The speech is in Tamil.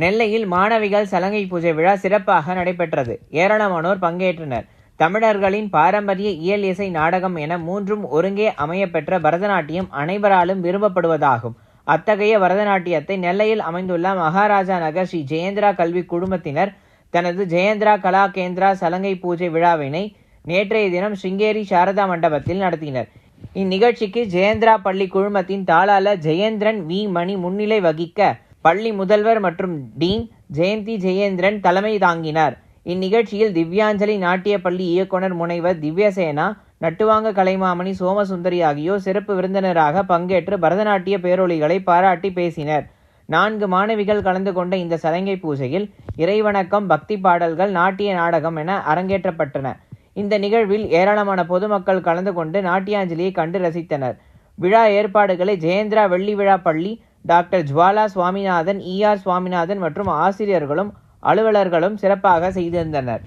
நெல்லையில் மாணவிகள் சலங்கை பூஜை விழா சிறப்பாக நடைபெற்றது. ஏராளமானோர் பங்கேற்றனர். தமிழர்களின் பாரம்பரிய இயல் இசை நாடகம் என மூன்றும் ஒருங்கே அமையப்பெற்ற பரதநாட்டியம் அனைவராலும் விரும்பப்படுவதாகும். அத்தகைய பரதநாட்டியத்தை நெல்லையில் அமைந்துள்ள மகாராஜா நகர் ஸ்ரீ ஜெயேந்திரா கல்வி குழுமத்தினர் தனது ஜெயேந்திரா கலா கேந்திரா சலங்கை பூஜை விழாவினை நேற்றைய தினம் சிங்கேரி சாரதா மண்டபத்தில் நடத்தினர். இந்நிகழ்ச்சிக்கு ஜெயேந்திரா பள்ளி குழுமத்தின் தாளாளர் ஜெயேந்திரன் வி மணி முன்னிலை வகிக்க பள்ளி முதல்வர் மற்றும் டீன் ஜெயந்தி ஜெயேந்திரன் தலைமை தாங்கினார். இந்நிகழ்ச்சியில் திவ்யாஞ்சலி நாட்டிய பள்ளி இயக்குனர் முனைவர் திவ்யசேனா நட்டுவாங்க கலைமாமணி சோமசுந்தரி ஆகியோர் சிறப்பு விருந்தினராக பங்கேற்று பரதநாட்டிய பேரொழிகளை பாராட்டி பேசினர். நான்கு மாணவிகள் கலந்து கொண்ட இந்த சலங்கை பூஜையில் இறைவணக்கம் பக்தி பாடல்கள் நாட்டிய நாடகம் என அரங்கேற்றப்பட்டன. இந்த நிகழ்வில் ஏராளமான பொதுமக்கள் கலந்து கொண்டு நாட்டியாஞ்சலியை கண்டு ரசித்தனர். விழா ஏற்பாடுகளை ஜெயேந்திரா வெள்ளி விழா பள்ளி doctor Jwala Swaminathan E R Swaminathan மற்றும் ஆசிரியர்களும் அலுவலர்களும் சிறப்பாக செய்திருந்தனர்.